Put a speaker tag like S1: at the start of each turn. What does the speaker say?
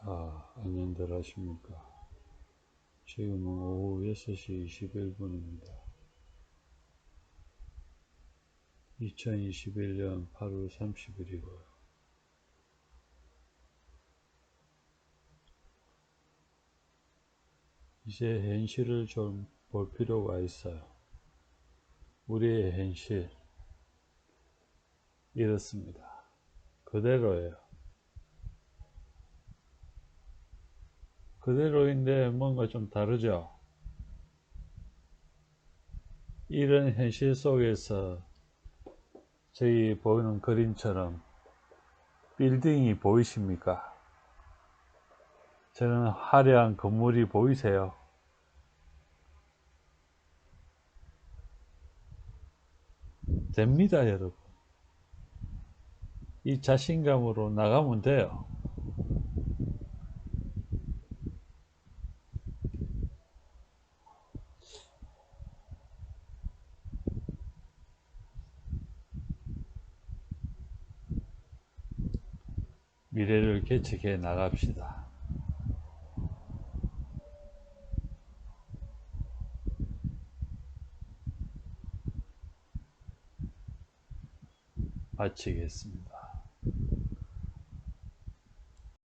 S1: 자, 안녕들 하십니까. 지금은 오후 6시 21분입니다. 2021년 8월 30일이고요. 이제 현실을 좀 볼 필요가 있어요. 우리의 현실. 이렇습니다. 그대로예요. 그대로인데 뭔가 좀 다르죠. 이런 현실 속에서 저희 보이는 그림처럼 빌딩이 보이십니까? 저는 화려한 건물이 보이세요? 됩니다, 여러분. 이 자신감으로 나가면 돼요. 미래를 개척해 나갑시다. 마치겠습니다.